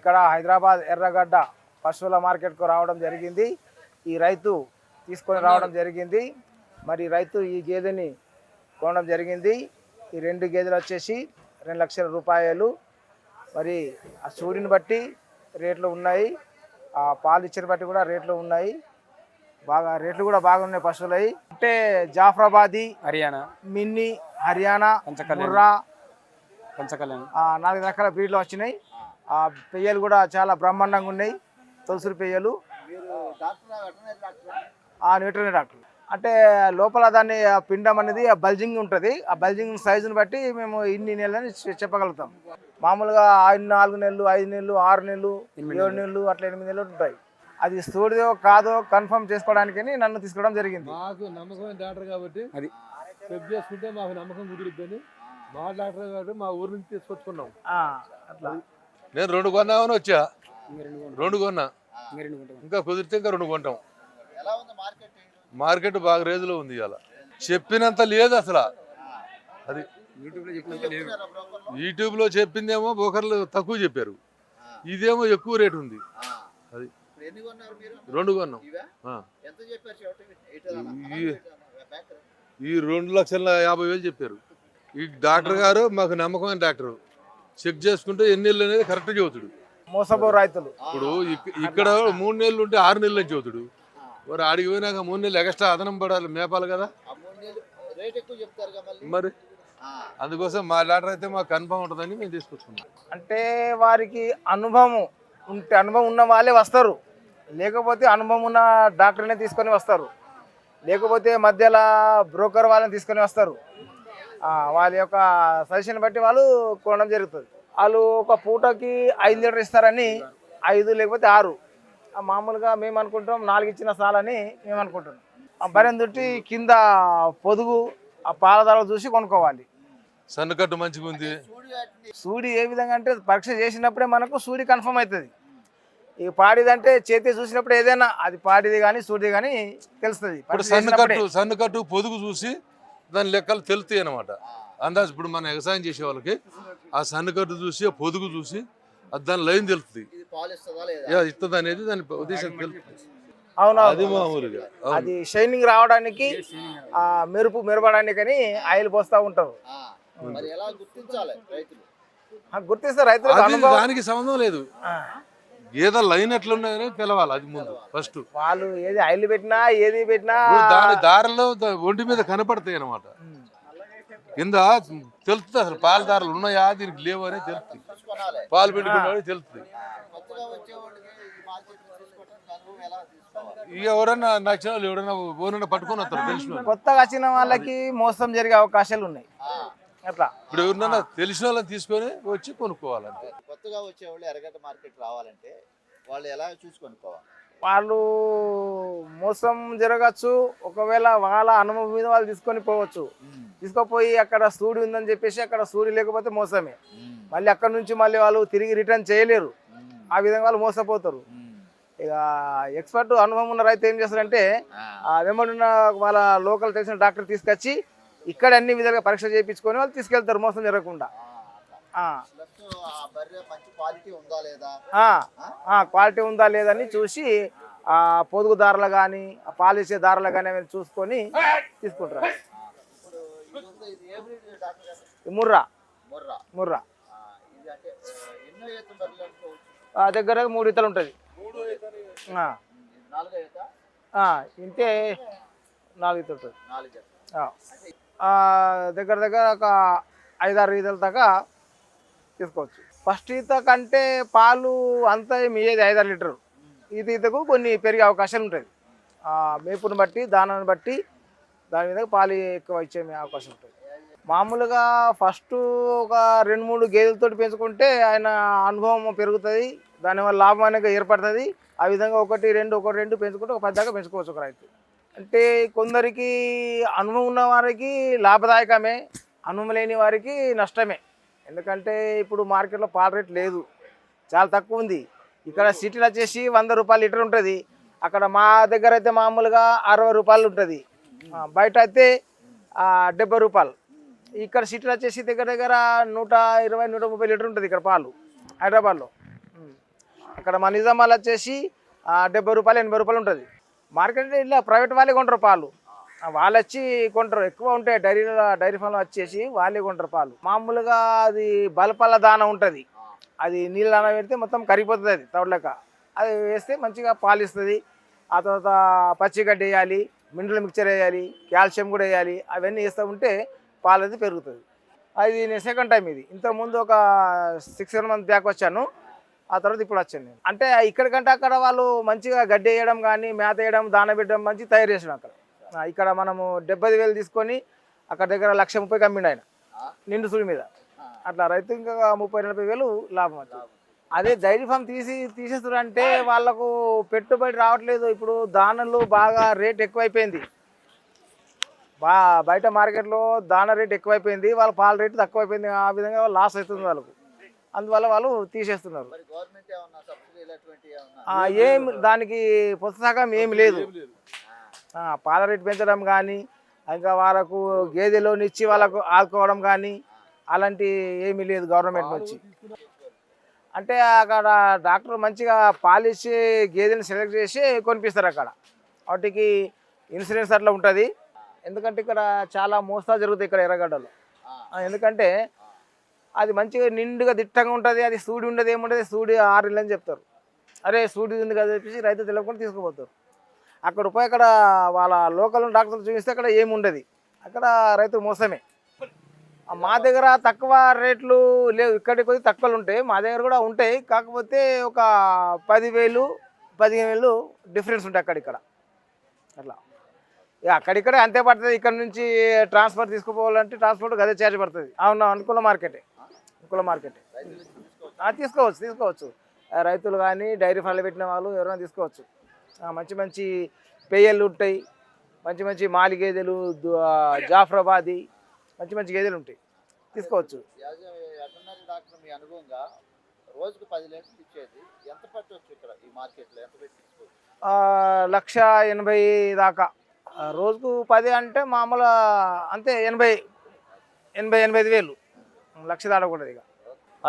ఇక్కడ హైదరాబాద్ ఎర్రగడ్డ పశువుల మార్కెట్కు రావడం జరిగింది. ఈ రైతు తీసుకొని రావడం జరిగింది. మరి రైతు ఈ గేదెని కొనడం జరిగింది. ఈ రెండు గేదెలు వచ్చేసి రెండు లక్షల రూపాయలు. మరి ఆ సూడిని బట్టి రేట్లు ఉన్నాయి. ఆ పాలు ఇచ్చిన బట్టి కూడా రేట్లు ఉన్నాయి. బాగా రేట్లు కూడా బాగున్నాయి పశువులవి అంటే జాఫరాబాదీ హర్యానా. మిన్ని హర్యానా. ముర్రా నాలుగు రకాల బ్రీడ్లు వచ్చినాయి. ఆ పెయ్యలు కూడా చాలా బ్రహ్మాండంగా ఉన్నాయి. తులసి పెయ్యలు ఆ వెటర్నరీ డాక్టర్. అంటే లోపల దాన్ని ఆ పిండం అనేది ఆ బల్జింగ్ ఉంటుంది. ఆ బల్జింగ్ సైజుని బట్టి మేము ఇన్ని నెలలని చె- చెప్పగలుగుతాం. మామూలుగా ఐదు నాలుగు నెలలు ఐదు నెలలు ఆరు నెలలు ఏడు నెలలు. అట్లా ఎనిమిది నెలలు ఉంటాయి. అది స్థూడిదో కాదో కన్ఫర్మ్ చేసుకోవడానికి నన్ను తీసుకోవడం జరిగింది. మాకు నమ్మకమైన డాక్టర్ కాబట్టి అది. చెక్ చేసుకుంటే మాకు నమ్మకం కుదిరిద్దని మా డాక్టర్ కాబట్టి మా ఊరు నుంచి తీసుకొచ్చుకున్నాం. అట్లా. నేను రెండు కొన్నామని వచ్చా. రెండు కొన్నా. ఇంకా రెండు కొంటాం. ఇంకా కుదిరితే ఇంకా రెండు కొంటాం. మార్కెట్? బాగా రేజులో ఉంది ఇవాళ. చెప్పినంత లేదు అసలు. అది యూట్యూబ్లో చెప్పిందేమో బోకర్లు తక్కువ చెప్పారు. ఇదేమో ఎక్కువ రేటు ఉంది. అది. ఎన్ని కొన్నారు మీరు? రెండు కొన్నాం. ఈ రెండు లక్షల యాభై వేలు చెప్పారు. ఈ డాక్టర్ గారు మాకు నమ్మకమైన డాక్టర్. చెక్ చేసుకుంటే ఎన్ని నెలలు అనేది కరెక్ట్ చెబుతాడు మోసపో రైతులు. ఇప్పుడు ఇక్- ఇక్కడ మూడు నెలలు ఉంటే ఆరు నెలలు చెబుతాడు మరి ఆడికి పోయినాక మూడు నెలలు ఎక్స్ట్రా అదనం పడాలి మేపాలి కదా? మరి అందుకోసం మా డాక్టర్ అయితే మాకు కన్ఫర్మ్ ఉంటుందని మేము తీసుకొచ్చుకున్నాం. అంటే వారికి అనుభవం ఉంటే అనుభవం ఉన్న వాళ్ళే వస్తారు. లేకపోతే అనుభవం ఉన్న డాక్టర్నే తీసుకొని వస్తారు. లేకపోతే మధ్యలో బ్రోకర్ వాళ్ళని తీసుకొని వస్తారు. వాళ్ళ యొక్క సజెషన్ బట్టి వాళ్ళు కొనడం జరుగుతుంది. వాళ్ళు ఒక పూటకి ఐదు లీటర్ ఇస్తారని ఐదు లేకపోతే ఆరు. ఆ, మామూలుగా మేము అనుకుంటాం నాలుగు ఇచ్చిన సాలని మేము అనుకుంటున్నాం. దుట్టి కింద పొదుగు ఆ పాలధారలు చూసి కొనుక్కోవాలి. సన్నకట్టు మంచిగా ఉంది. సూడి ఏ విధంగా అంటే పరీక్ష చేసినప్పుడే మనకు సూడి కన్ఫర్మ్ అవుతుంది. ఈ పాడిదంటే చేతి చూసినప్పుడు ఏదైనా అది పాడిది కానీ సూడిది కానీ తెలుస్తుంది. సన్నకట్టు సన్నకట్టు పొదుగు చూసి దాని లెక్కలు తెలుతాయి అనమాట అందాజు ఇప్పుడు మన వ్యవసాయం చేసే వాళ్ళకి ఆ సన్నకట్టు చూసి ఆ పొదుగు చూసి అది దాని లైన్ తెలుస్తుంది ఇస్తుందా లేదా? ఇస్తుంది అనేది దాని ఉద్దేశం తెలుస్తుంది అవును అది మామూలుగా. అది షైనింగ్ రావడానికి ఆ మెరుపు మెరపడానికని ఆయిల్ పోస్తూ ఉంటారు. ఆ, మరి ఎలా గుర్తించాలి రైతులు? ఆ, గుర్తిస్తారు రైతులకు అది అనుభవం దానికి సంబంధం లేదు. గేదె లైన్ ఎట్లున్నదని తెలవాలి అది ముందు ఫస్ట్ వాళ్ళు ఏది ఆయిల్ పెట్టినా ఏది పెట్టినా. దాని దారిలో ఒంటి మీద కనపడతాయి అనమాట కింద తెలుస్తుంది అసలు పాల దారులు ఉన్నాయా దీనికి లేవు అని తెలుస్తుంది. పాలు పెట్టుకున్నాడు తెలుస్తుంది. ఇక ఎవరన్నా నచ్చిన వాళ్ళు ఎవరైనా ఓనన్నా పట్టుకొని వస్తారు తెలిసిన వాళ్ళు. కొత్తగా వచ్చిన వాళ్ళకి మోసం జరిగే అవకాశాలు ఉన్నాయి. అట్లా. ఇప్పుడు ఎవరినన్నా తెలిసిన వాళ్ళని తీసుకొని వచ్చి కొనుక్కోవాలంటే కొత్తగా వచ్చే వాళ్ళు ఎర్రగడ్డ మార్కెట్ రావాలంటే వాళ్ళు ఎలా చూసుకొనుకోవాలి వాళ్ళు మోసం జరగచ్చు. ఒకవేళ వాళ్ళ అనుభవం మీద వాళ్ళు తీసుకొని పోవచ్చు. తీసుకుపోయి అక్కడ సూడి ఉందని చెప్పేసి అక్కడ సూడి లేకపోతే మోసమే. మళ్ళీ అక్కడ నుంచి మళ్ళీ వాళ్ళు తిరిగి రిటర్న్ చేయలేరు. ఆ విధంగా వాళ్ళు మోసపోతారు. ఇక ఎక్స్పర్ట్ అనుభవం ఉన్న రైతు ఏం చేస్తారంటే ఆ. వెంబడిన్న వాళ్ళ లోకల్ తెలిసిన డాక్టర్ తీసుకొచ్చి ఇక్కడ అన్ని విధాలుగా పరీక్ష చేయించుకొని వాళ్ళు తీసుకెళ్తారు మోసం జరగకుండా. ఆ, ప్లస్ ఆ. బర్రె మంచి క్వాలిటీ ఉందా లేదా? ఆ, ఆ, క్వాలిటీ ఉందా లేదని చూసి ఆ పొదుగు దారులు కానీ ఆ పాలిసే దారులు కానీ అవన్నీ చూసుకొని తీసుకుంటారు. ముర్రా. మొర్రా. ముర్రా. ఆ, దగ్గర మూడు ఇతలు ఉంటుంది. ఆ, ఇది నాలుగో ఈత ఆ, ఇంతే నాలుగు ఇతలు ఉంటుంది. దగ్గర దగ్గర ఒక ఐదారు ఈతల దాకా తీసుకోవచ్చు. ఫస్ట్ ఈత కంటే పాలు అంతా మీయేది ఏది ఐదారు లీటర్ ఈత ఈతకు కొన్ని పెరిగే అవకాశాలు ఉంటుంది మేపును మేపుని బట్టి దానాన్ని బట్టి దాని మీద పాలు ఎక్కువ ఇచ్చే అవకాశం ఉంటుంది మామూలుగా ఫస్ట్ ఒక రెండు మూడు గేదెలతో పెంచుకుంటే ఆయన అనుభవం పెరుగుతుంది దానివల్ల లాభం అనేది ఏర్పడుతుంది. ఆ విధంగా ఒకటి రెండు ఒకటి రెండు పెంచుకుంటే ఒక పెద్దగా పెంచుకోవచ్చు ఒక రైతు. అంటే కొందరికి అనుభవం ఉన్న వారికి లాభదాయకమే అనుభవం లేని వారికి నష్టమే. ఎందుకంటే ఇప్పుడు మార్కెట్లో పాల రేట్ లేదు చాలా తక్కువ ఉంది. ఇక్కడ సిటీలో వచ్చేసి వంద రూపాయలు లీటర్ ఉంటుంది. అక్కడ మా దగ్గర అయితే మామూలుగా అరవై రూపాయలు ఉంటుంది. బయట అయితే డెబ్బై రూపాయలు. ఇక్కడ సిటీలో వచ్చేసి దగ్గర దగ్గర నూట ఇరవై నూట ముప్పై లీటర్ ఉంటుంది ఇక్కడ పాలు హైదరాబాద్లో. అక్కడ మా నిజామాబాద్ వచ్చేసి డెబ్బై రూపాయలు ఎనభై రూపాయలు ఉంటుంది. మార్కెట్ ఇలా ప్రైవేట్ వాళ్ళే కొంటారు పాలు. వాళ్ళు వచ్చి కొంటారు. ఎక్కువ ఉంటాయి డైరీలో డైరీ ఫామ్ వచ్చేసి వాళ్ళే కొంటారు పాలు. మామూలుగా అది బలపాల దాన ఉంటుంది. అది నీళ్ళు దాన పెడితే మొత్తం కరిగిపోతుంది అది తౌడలేక అది వేస్తే మంచిగా పాలు ఇస్తుంది. ఆ తర్వాత పచ్చిగడ్డి వేయాలి మినరల్ మిక్చర్ వేయాలి కాల్షియం కూడా వేయాలి. అవన్నీ వేస్తూ ఉంటే పాలు అది పెరుగుతుంది. అది నేను సెకండ్ టైం ఇది. ఇంతకుముందు ఒక సిక్స్ సెవెన్ మంత్ బ్యాక్ వచ్చాను. ఆ తర్వాత ఇప్పుడు వచ్చాను నేను. అంటే ఇక్కడికంటే అక్కడ వాళ్ళు మంచిగా గడ్డి వేయడం కానీ మేత వేయడం దాన పెట్టడం మంచి తయారు చేసాడు అక్కడ. ఇక్కడ మనము డెబ్బై వేలు తీసుకొని అక్కడ దగ్గర లక్ష ముప్పై కమ్మిండు ఆయన. నిండు సుడి మీద. అట్లా రైతు ఇంకా ముప్పై నలభై వేలు లాభం వచ్చింది అదే డైరీ ఫామ్ తీసి తీసేస్తారు అంటే వాళ్ళకు పెట్టుబడి రావట్లేదు. ఇప్పుడు దానలు బాగా రేట్ ఎక్కువైపోయింది. బా బయట మార్కెట్లో దాన రేట్ ఎక్కువైపోయింది. వాళ్ళ పాల రేటు తక్కువైపోయింది. ఆ విధంగా లాస్ అవుతుంది వాళ్ళకు. అందువల్ల వాళ్ళు తీసేస్తున్నారు. మరి గవర్నమెంట్ ఏమన్నా సబ్సిడీలు అటువంటి ఏమన్నా? ఆ, ఏం దానికి పుస్తకం ఏమి లేదు. ఆ, పాల రేటు పెంచడం కానీ ఇంకా వాళ్ళకు గేదెలోని ఇచ్చి వాళ్ళకు ఆదుకోవడం కానీ అలాంటి ఏమీ లేదు గవర్నమెంట్ నుంచి. అంటే అక్కడ డాక్టర్ మంచిగా పాలిచ్చి గేదెని సెలెక్ట్ చేసి కొనిపిస్తారు అక్కడ. వాటికి ఇన్సూరెన్స్ అట్లా ఉంటుంది. ఎందుకంటే ఇక్కడ చాలా మోస్తా జరుగుతాయి ఇక్కడ ఎర్రగడ్డలో. ఆ, ఎందుకంటే అది మంచిగా నిండుగా దిట్టంగా ఉంటుంది అది సూడి ఉండదు ఏముండదు సూడి ఆరు ఇల్లు అని చెప్తారు. అరే సూడి ఉంది కదా చెప్పేసి రైతు తెలియకుండా తీసుకుపోతారు. అక్కడ పోయి అక్కడ వాళ్ళ లోకల్ డాక్టర్ చూపిస్తే అక్కడ ఏమి ఉండదు అక్కడ రైతు మోసమే. మా దగ్గర తక్కువ రేట్లు లేవు. ఇక్కడికి కొద్ది తక్కువలు ఉంటాయి. మా దగ్గర కూడా ఉంటాయి. కాకపోతే ఒక పదివేలు పదిహేను వేలు డిఫరెన్స్ ఉంటాయి అక్కడిక్కడ అట్లా. ఇక అక్కడిక్కడే అంతే పడుతుంది. ఇక్కడ నుంచి ట్రాన్స్ఫర్ తీసుకుపోవాలంటే ట్రాన్స్పోర్ట్ అదే ఛార్జ్ పడుతుంది. అవును అనుకున్న మార్కెటే. కుల మార్కెట్. తీసుకోవచ్చు తీసుకోవచ్చు. రైతులు కానీ డైరీ ఫార్లు పెట్టిన వాళ్ళు ఎవరైనా తీసుకోవచ్చు. మంచి మంచి పేయలు ఉంటాయి. మంచి మంచి మాలి గేదెలు జాఫ్రాబాది మంచి మంచి గేదెలు ఉంటాయి. తీసుకోవచ్చు. రోజుకు పది లీటర్లు ఇచ్చేది ఎంత ఇక్కడ ఈ మార్కెట్లో ఎంత లక్ష ఎనభై దాకా. రోజుకు పది అంటే మామూలు అంతే ఎనభై ఎనభై ఎనభై ఐదు వేలు. లక్ష దాడకూడదు ఇక.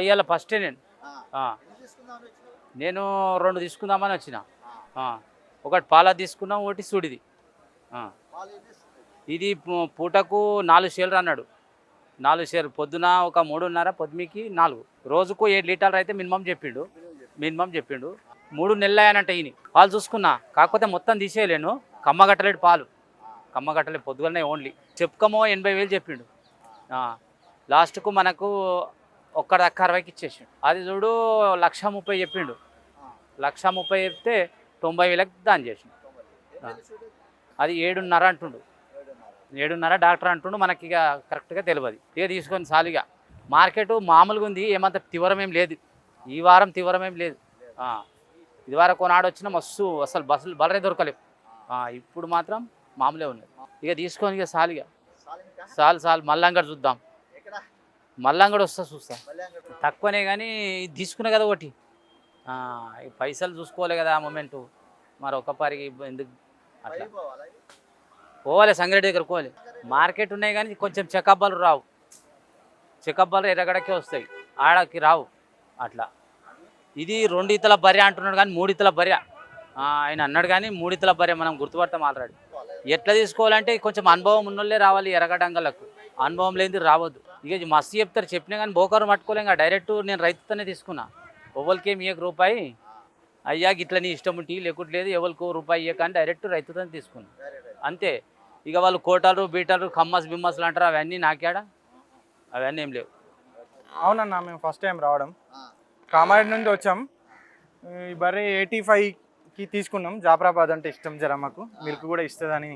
ఇవాళ ఫస్టే నేను. నేను రెండు తీసుకుందామని వచ్చిన. ఆ, ఒకటి పాల తీసుకున్నాం ఒకటి సుడిది. ఇది పూటకు నాలుగు షేర్లు అన్నాడు. నాలుగు షేర్లు పొద్దున ఒక మూడున్నర పొద్దుమికి నాలుగు. రోజుకు ఏడు లీటర్లు అయితే మినిమం చెప్పిండు. మినిమం చెప్పిండు. మూడు నెలలు అయ్యానంట ఈయన పాలు చూసుకున్నా. కాకపోతే మొత్తం తీసేయలేను. కమ్మగట్టలేడు పాలు. కమ్మగట్టలే పొద్దుగలనే ఓన్లీ. చెప్పుకమో ఎనభై వేలు చెప్పిండు. ఆ, లాస్ట్కు మనకు ఒక్కడ దక్క అరవైకి ఇచ్చేసిండు. అది చూడు లక్ష ముప్పై చెప్పిండు. లక్ష ముప్పై చెప్తే తొంభై వేలకు దాని చేసిండు. అది ఏడున్నర అంటుండు. ఏడున్నర డాక్టర్ అంటుండు మనకి ఇక కరెక్ట్గా తెలియదు ఇక తీసుకొని సాలిగా మార్కెట్ మామూలుగా ఉంది ఏమంత తీవ్రం ఏం లేదు. ఈ వారం తీవ్రం ఏం లేదు. ఇది వరకు కొనాడు వచ్చిన మస్తు అసలు బస్సులు బలరే దొరకలేవు. ఇప్పుడు మాత్రం మామూలే ఉన్నది. ఇక తీసుకొని ఇక సాలిగా సాలు సాలు మల్లంగడు చూద్దాం. ఎక్కడ మల్లంగడు వస్తా చూస్తా. మళ్ళీ తక్కువనే కానీ ఇది తీసుకున్నా కదా ఒకటి. పైసలు చూసుకోవాలి కదా ఆ మొమెంటు మరి ఒక పారికి ఎందుకు అట్లా? పోవాలా సంగారెడ్డి దగ్గర పోవాలి. మార్కెట్ ఉన్నాయి కానీ కొంచెం చెకప్ బాలు రావు. చెకప్ బాలు ఎర్రగడకే వస్తాయి. ఆడకి రావు. అట్లా. ఇది రెండు ఇతల బర్రె అంటున్నాడు కానీ మూడు ఇతల బర్రె. ఆ, ఆయన అన్నాడు కానీ మూడు ఇతల బర్రె మనం గుర్తుపడతాం ఆల్రెడీ. ఎట్లా తీసుకోవాలంటే కొంచెం అనుభవం ఉన్నోళ్ళే రావాలి ఎర్రగడ్డంగలకు అనుభవం లేనిది రావద్దు. ఇక మస్తు చెప్తారు. చెప్పినా కానీ బోకారం పట్టుకోలేం డైరెక్ట్ నేను రైతుతోనే తీసుకున్నా. ఎవరికేమి ఇయ్యకు రూపాయి. అయ్యా గిట్ల నీ ఇష్టం ఉంటే లేకుంటే లేదు ఎవరికి రూపాయి ఇయ్యక అని డైరెక్ట్ రైతుతోనే తీసుకున్నా. అంతే. ఇక వాళ్ళు కోటాలు బీటాలు కమ్మస్ బిమ్మస్లు అంటారు అవన్నీ నాకాడ. అవన్నీ ఏం లేవు. అవునన్నా మేము ఫస్ట్ టైం రావడం. కామారెడ్డి నుండి వచ్చాం. ఈ బర్రె ఎయిటీ ఫైవ్కి తీసుకున్నాం. జాఫరాబాద్ అంటే ఇష్టం జర మాకు. మిల్క్ కూడా ఇస్తుందని.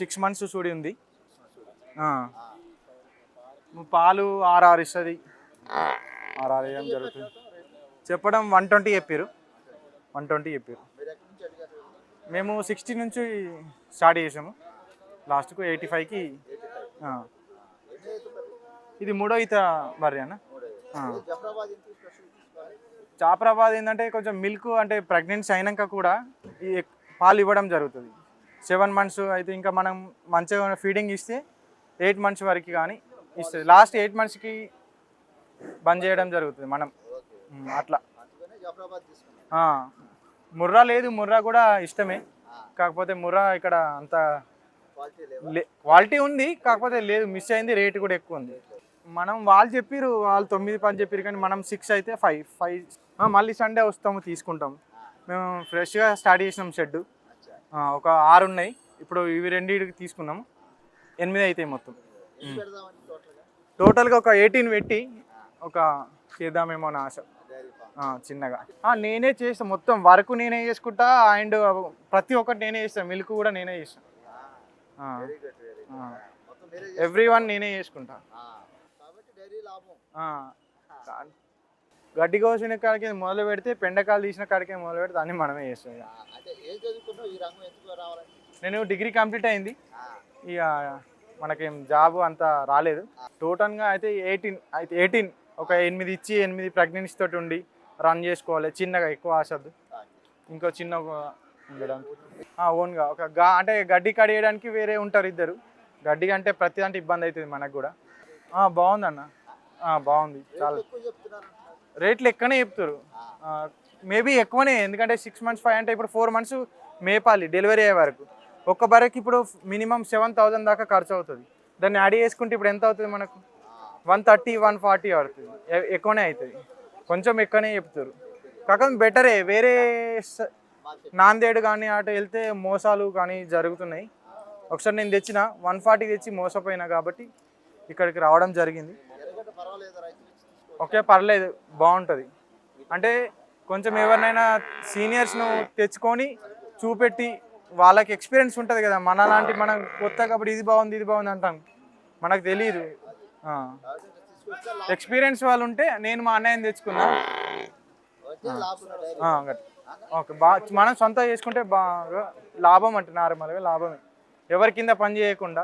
సిక్స్ మంత్స్ చూడి ఉంది. పాలు ఆర్ఆర్ ఇస్తుంది. ఆర్ఆర్ వేయడం జరుగుతుంది. చెప్పడం వన్ ట్వంటీ చెప్పారు వన్ ట్వంటీ చెప్పారు మేము సిక్స్టీ నుంచి స్టార్ట్ చేసాము. లాస్ట్కు ఎయిటీ ఫైవ్కి ఇది మూడో ఈత బర్రె అన్న? చాపరాబాద్ ఏంటంటే కొంచెం మిల్క్ అంటే ప్రెగ్నెన్సీ అయినాక కూడా ఈ పాలు ఇవ్వడం జరుగుతుంది. సెవెన్ మంత్స్ అయితే ఇంకా మనం మంచిగా ఫీడింగ్ ఇస్తే ఎయిట్ మంత్స్ వరకు కానీ ఇస్తుంది. లాస్ట్ ఎయిట్ మంత్స్కి బంద్ చేయడం జరుగుతుంది మనం. అట్లా. ముర్రా లేదు ముర్రా కూడా ఇష్టమే. కాకపోతే ముర్రా ఇక్కడ అంత క్వాలిటీ లే- క్వాలిటీ ఉంది కాకపోతే లేదు మిస్ అయింది రేట్ కూడా ఎక్కువ ఉంది. మనం వాళ్ళు చెప్పారు వాళ్ళు తొమ్మిది పని చెప్పారు కానీ మనం సిక్స్ అయితే ఫైవ్ ఫైవ్ మళ్ళీ సండే వస్తాము తీసుకుంటాం. మేము ఫ్రెష్గా స్టార్ట్ చేసినాం షెడ్ ఒక ఆరు ఉన్నాయి. ఇప్పుడు ఇవి రెండింటికి తీసుకున్నాము. ఎనిమిది అవుతాయి మొత్తం. టోటల్గా ఒక ఎయిటీన్ పెట్టి ఒక చేద్దామేమో అని ఆశ. చిన్నగా. నేనే చేస్తాను మొత్తం వర్క్ నేనే చేసుకుంటా అండ్ ప్రతి ఒక్కటి నేనే చేస్తాను మిల్క్ కూడా నేనే చేస్తాను ఎవ్రీ వన్ నేనే చేసుకుంటా. గడ్డి కోసిన కాడికి మొదలు పెడితే పెండకాలు తీసిన కాడికి మొదలు పెడితే అన్ని మనమే చేస్తాం నేను డిగ్రీ కంప్లీట్ అయింది. ఇక మనకేం జాబ్ అంత రాలేదు. టోటల్గా అయితే ఎయిటీన్ అయితే ఎయిటీన్ ఒక ఎనిమిది ఇచ్చి ఎనిమిది ప్రెగ్నెన్సీ తోటి ఉండి రన్ చేసుకోవాలి. చిన్నగా ఎక్కువ ఆశద్దు. ఇంకో చిన్న ఉండడానికి ఓన్గా ఒక గా అంటే గడ్డి కడియడానికి వేరే ఉంటారు ఇద్దరు. గడ్డి అంటే ప్రతి దాంట్లో ఇబ్బంది అవుతుంది మనకు కూడా. బాగుంది బాగుందన్న బాగుంది. చాలా. రేట్లు ఎక్కడనే చెప్తారు మేబీ ఎక్కువనే ఎందుకంటే సిక్స్ మంత్స్ ఫైవ్ అంటే ఇప్పుడు ఫోర్ మంత్స్ మేపాలి డెలివరీ అయ్యే వరకు. ఒక్క బర్రెకి ఇప్పుడు మినిమం సెవెన్ థౌసండ్ దాకా ఖర్చు అవుతుంది. దాన్ని యాడ్ చేసుకుంటే ఇప్పుడు ఎంత అవుతుంది మనకు? వన్ థర్టీ వన్ ఫార్టీ పడుతుంది. ఎక్కువనే అవుతుంది. కొంచెం ఎక్కువనే చెప్తారు. కాకపోతే బెటరే వేరే నాందేడు కానీ అటు వెళ్తే మోసాలు కానీ జరుగుతున్నాయి. ఒకసారి నేను తెచ్చిన వన్ ఫార్టీ తెచ్చి మోసపోయినా కాబట్టి ఇక్కడికి రావడం జరిగింది. ఓకే పర్లేదు బాగుంటుంది. అంటే కొంచెం ఎవరినైనా సీనియర్స్ను తెచ్చుకొని చూపెట్టి వాళ్ళకి ఎక్స్పీరియన్స్ ఉంటుంది కదా మన లాంటి మనం కొత్త కాబట్టి ఇది బాగుంది ఇది బాగుంది అంటాం. మనకు తెలియదు ఎక్స్పీరియన్స్ వాళ్ళు ఉంటే నేను మా అన్నయ్యని తెచ్చుకున్నా. ఓకే బాగా మనం సొంత చేసుకుంటే బాగా లాభం అంటే నార్మల్గా లాభమే. ఎవరి కింద పని చేయకుండా.